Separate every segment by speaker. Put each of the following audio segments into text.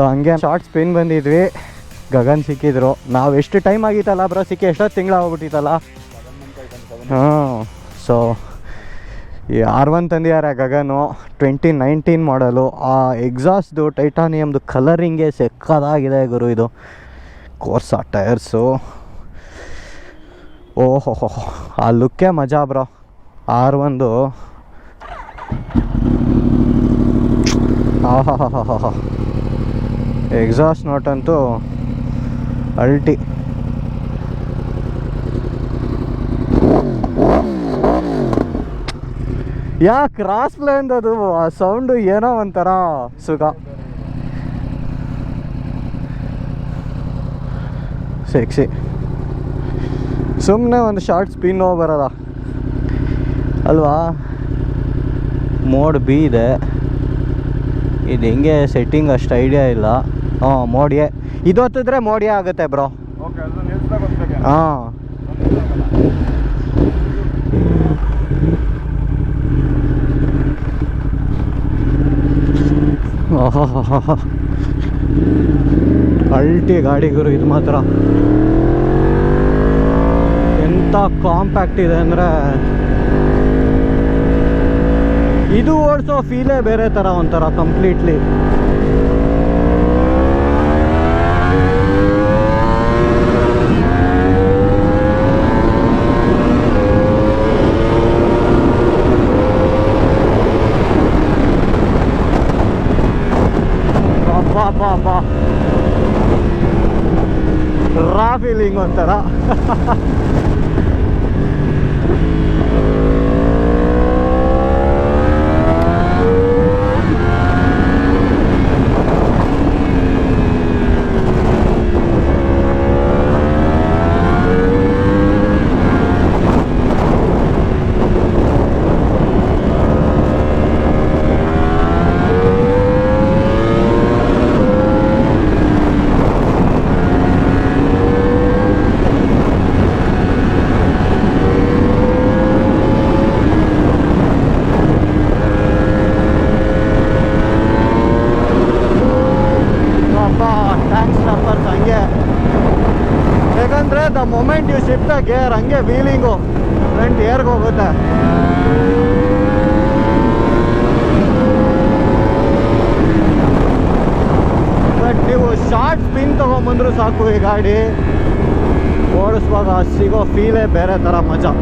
Speaker 1: So ಹಂಗೆ short spin ಬಂದಿದ್ವಿ. ಗಗನ್ ಸಿಕ್ಕಿದ್ರು. ನಾವು ಎಷ್ಟು ಟೈಮ್ ಆಗಿತ್ತಲ್ಲ ಬ್ರೋ ಸಿಕ್ಕಿ ಎಷ್ಟೊತ್ತು ತಿಂಗಳು ಆಗ್ಬಿಟ್ಟಿತ್ತಲ್ಲ? ಹಾಂ. ಸೊ ಈ ಆರ್ ಒನ್ ತಂದಿದ್ದಾರೆ ಗಗನು. ಟ್ವೆಂಟಿ ನೈನ್ಟೀನ್ ಮಾಡಲು ಆ ಎಕ್ಸಾಸ್ಟ್ದು ಟೈಟಾನಿಯಮ್ದು ಕಲರಿಂಗೇ ಸೆಕ್ಕದಾಗಿದೆ ಗುರು ಇದು. ಕೋರ್ಸ ಟೈರ್ಸು ಓಹೋ ಆ ಲುಕ್ಕೇ ಮಜಾ ಬ್ರೋ ಆರ್ ಒಂದು ಆಹಾ ಎಕ್ಸಾಸ್ಟ್ ನೋಟ್ ಅಂತೂ ಅಲ್ಟಿ. ಯಾ ಕ್ರಾಸ್ ಪ್ಲೇಂದ ಅದು ಆ ಸೌಂಡು ಏನೋ ಒಂಥರ ಸುಖ ಸೆಕ್ಸಿ ಸುಮ್ಮನೆ ಒಂದು ಶಾರ್ಟ್ ಸ್ಪಿನ್ ಬರೋದ? ಅಲ್ವಾ? ಮೋಡ್ ಬಿ ಇದೆ. ಇದು ಹೆಂಗೆ ಸೆಟ್ಟಿಂಗ್ ಅಷ್ಟು ಐಡಿಯಾ ಇಲ್ಲ. ಹಾಂ ಮೋಡಿಯೇ. ಇದು ಹತ್ತಿದ್ರೆ ಮೋಡಿಯೇ ಆಗುತ್ತೆ ಬ್ರೋ. ಹಾಂ. ಅಲ್ಟಿ ಗಾಡಿಗರು ಇದು ಮಾತ್ರ. ಎಂಥ ಕಾಂಪ್ಯಾಕ್ಟ್ ಇದೆ ಅಂದರೆ ಇದು ಓಡಿಸೋ ಫೀಲೇ ಬೇರೆ ಥರ ಒಂಥರ ಕಂಪ್ಲೀಟ್ಲಿ ರಾ ಫೀಲಿಂಗ್ ಒಂಥರ ಅಪ್ಪ ಥ್ಯಾಂಕ್ಸ್ ನಂಬರ್ಸ್ ಹಂಗೆ ಯಾಕಂದರೆ the moment you shift the gear ಹಂಗೆ ವೀಲಿಂಗು ಫ್ರಂಟ್ ಏರ್ಗೆ ಹೋಗುತ್ತೆ ಬಟ್ ನೀವು ಶಾರ್ಟ್ ಸ್ಪಿನ್ ತೊಗೊಂಬಂದ್ರು ಸಾಕು ಈ ಗಾಡಿ ಓಡಿಸುವಾಗ ಸಿಗೋ ಫೀಲೇ ಬೇರೆ ಥರ ಮಜಾ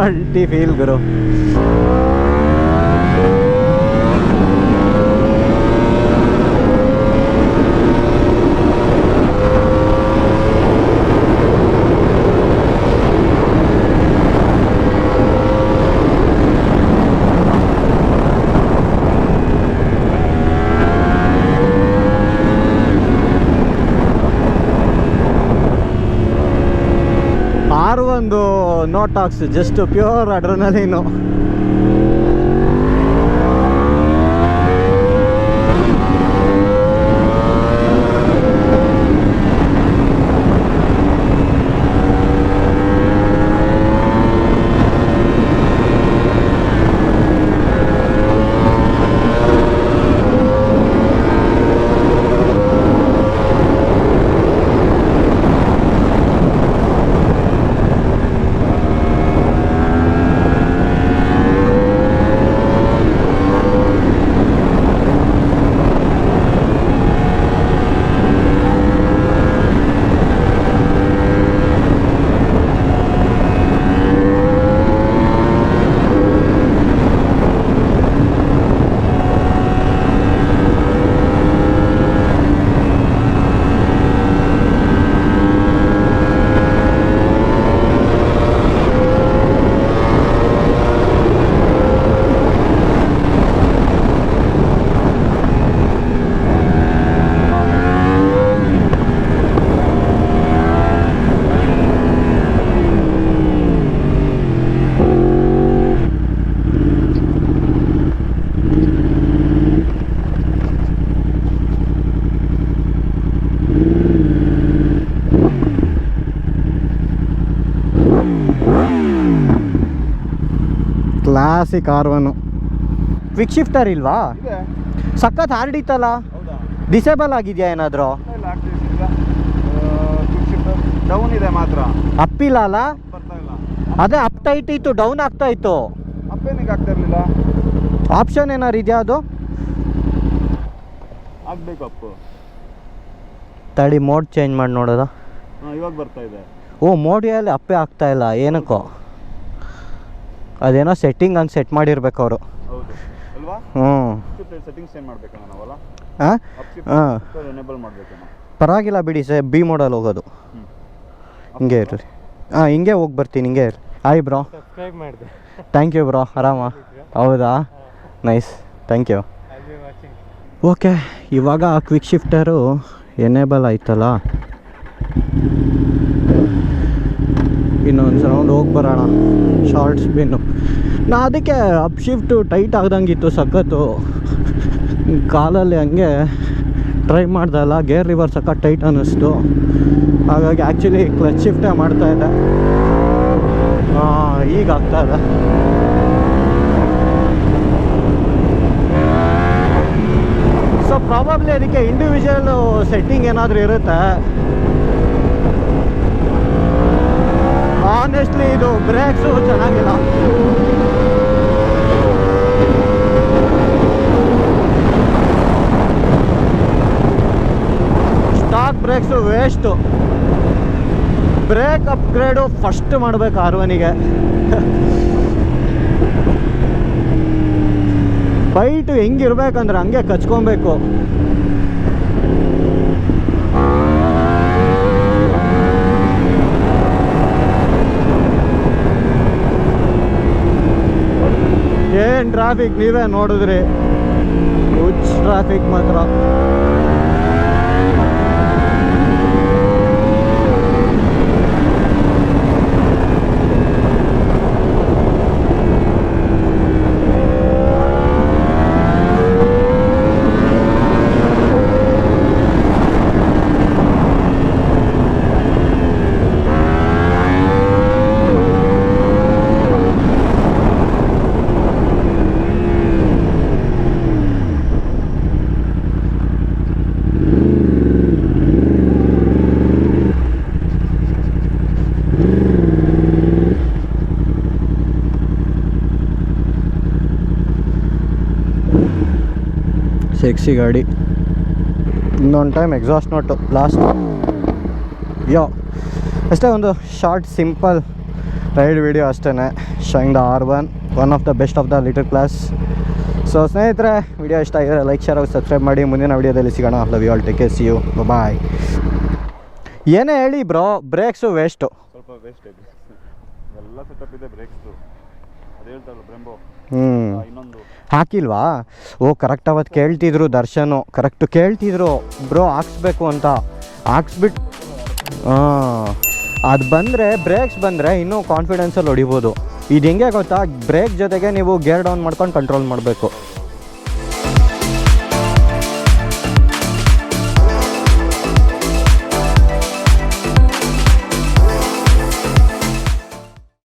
Speaker 1: ಅಲ್ಟಿ ಫೀಲ್ ಗುರು ಆರು ಒಂದು no talks just pure adrenaline classic R one quick shifter ಇಲ್ವಾ? ಸಖತ್ ಹಾರ್ಡಿತ್ತಲ್ಲ ಡಿಸೇಬಲ್ ಆಗಿದೆಯಾ ಏನಾದರೂ?
Speaker 2: ಡೌನ್ ಇದೆ ಮಾತ್ರ.
Speaker 1: ಅಪ್ಪಿಲ್ಲ ಅಲ್ಲ?
Speaker 2: ಇಲ್ಲ.
Speaker 1: ಅದೇ ಅಪ್ ಟೈಟ್ ಇತ್ತು. ಡೌನ್ ಆಗ್ತಾ ಇತ್ತು ಆಪ್ಷನ್ ಏನಾರು ಇದೆಯಾ ಅದು?
Speaker 2: ಆಗ್ಬೇಕು ಅಪ್ಪು
Speaker 1: ತಡಿ ಮೋಡ್ ಚೇಂಜ್ ಮಾಡಿ ನೋಡೋದ?
Speaker 2: ಇವಾಗ ಬರ್ತಾ ಇದೆ.
Speaker 1: ಓ ಮೋಡಿಯಲ್ಲಿ ಅಪ್ಪೆ ಆಗ್ತಾ ಇಲ್ಲ ಏನಕ್ಕೋ? ಅದೇನೋ ಸೆಟ್ಟಿಂಗ್ ಅಂತ ಸೆಟ್ ಮಾಡಿರ್ಬೇಕು ಅವರು.
Speaker 2: ಹೌದು. ಅಲ್ವಾ?
Speaker 1: ಹ್ಞೂ. ಹಾಂ. ಹಾಂ
Speaker 2: ಎನೇಬಲ್ ಮಾಡಬೇಕಣ್ಣ.
Speaker 1: ಪರವಾಗಿಲ್ಲ ಬಿಡಿ ಸರ್ ಬಿ ಮೋಡಲ್ಲಿ ಹೋಗೋದು. ಹಿಂಗೆ ಇರ್ರಿ. ಹಾಂ ಹಿಂಗೆ ಹೋಗಿ ಬರ್ತೀನಿ ಹಿಂಗೆ ಇರ್ರಿ. ಆಯ್ ಬ್ರೋ
Speaker 3: ಸಬ್ಸ್ಕ್ರೈಬ್ ಮಾಡಿದೆ.
Speaker 1: ಥ್ಯಾಂಕ್ ಯು ಬ್ರೋ ಆರಾಮ? ಹೌದಾ? ನೈಸ್ ಥ್ಯಾಂಕ್ ಯು ಓಕೆ ಇವಾಗ ಕ್ವಿಕ್ ಶಿಫ್ಟರು ಎನೇಬಲ್ ಆಯ್ತಲ್ಲ? ಇನ್ನೊಂದು ಸರೌಂಡ್ ಹೋಗಿ ಬರೋಣ. ಶಾರ್ಟ್ ಸ್ಪಿನ್ನು ನಾ ಅದಕ್ಕೆ ಅಪ್ ಶಿಫ್ಟು ಟೈಟ್ ಆಗ್ದಂಗಿತ್ತು ಸಖತ್ತು. ಕಾಲಲ್ಲಿ ಹಂಗೆ ಟ್ರೈ ಮಾಡ್ದಲ್ಲ ಗೇರ್ ರಿವರ್ ಸಖತ್ ಟೈಟ್ ಅನ್ನಿಸ್ತು. ಹಾಗಾಗಿ ಆ್ಯಕ್ಚುಲಿ ಕ್ಲಚ್ ಶಿಫ್ಟೇ ಮಾಡ್ತಾ ಇದ್ದೆ. ಹಾಂ ಈಗ ಆಗ್ತಾಯಿದೆ ಸೊ ಪ್ರಾಬಬ್ಲಿ ಅದಕ್ಕೆ ಇಂಡಿವಿಜುವಲ್ ಸೆಟ್ಟಿಂಗ್ ಏನಾದರೂ ಇರುತ್ತೆ ಆನೆಸ್ಟ್ಲಿ ಇದು ಬ್ರೇಕ್ಸು ಚೆನ್ನಾಗಿಲ್ಲ. Stock brakes waste brake upgrade first ಮಾಡಬೇಕು ಆರ್ವನಿಗೆ. ಬೈಟು ಹೆಂಗಿರ್ಬೇಕಂದ್ರೆ ಹಂಗೆ ಕಚ್ಕೊಬೇಕು. ಏನ್ ಟ್ರಾಫಿಕ್ ನೀವೇ ನೋಡಿದ್ರಿ? ಹುಚ್ಚ ಟ್ರಾಫಿಕ್ ಮಾತ್ರ. ಸೆಕ್ಸಿ ಗಾಡಿ. ಇನ್ನೊಂದು time exhaust note last yo ಅಷ್ಟೇ ಒಂದು ಶಾರ್ಟ್ ಸಿಂಪಲ್ ರೈಡ್ ವಿಡಿಯೋ ಅಷ್ಟೇ shine the R one one of the best of the litre class so ಸ್ನೇಹಿತರೆ ವಿಡಿಯೋ ಇಷ್ಟ ಆಗಿದ್ರೆ ಲೈಕ್ ಶೇರ್ ಸಬ್ಸ್ಕ್ರೈಬ್ ಮಾಡಿ. ಮುಂದಿನ ವಿಡಿಯೋದಲ್ಲಿ ಸಿಗೋಣ. Love you all take see you bye ಏನೇ ಹೇಳಿ ಬ್ರೋ ಬ್ರೇಕ್ಸು ವೇಸ್ಟು
Speaker 2: ಸ್ವಲ್ಪ ವೇಸ್ಟ್ ಎಲ್ಲ ಸೆಟಪ್ ಇದೆ ಬ್ರೇಕ್ಸು ಅದು ಹೇಳ್ತಾರಲ್ಲ ಬ್ರೆಂಬೋ ಇನ್ನೊಂದು.
Speaker 1: ಹಾಕಿಲ್ವಾ? ಓ ಕರೆಕ್ಟ್ ಅವತ್ತು ಕೇಳ್ತಿದ್ರು ದರ್ಶನು. ಕರೆಕ್ಟ್ ಕೇಳ್ತಿದ್ರು. ಬ್ರೋ ಹಾಕ್ಸ್ಬೇಕು ಅಂತ. ಹಾಕ್ಸ್ಬಿಟ್ಟು ಹಾಂ ಅದು ಬಂದರೆ ಬ್ರೇಕ್ಸ್ ಬಂದರೆ ಇನ್ನೂ ಕಾನ್ಫಿಡೆನ್ಸಲ್ಲಿ ಹೊಡಿಬೋದು. ಇದು ಹೆಂಗೆ ಗೊತ್ತಾ? ಬ್ರೇಕ್ ಜೊತೆಗೆ ನೀವು ಗೇರ್ ಡೌನ್ ಮಾಡ್ಕೊಂಡು ಕಂಟ್ರೋಲ್ ಮಾಡಬೇಕು.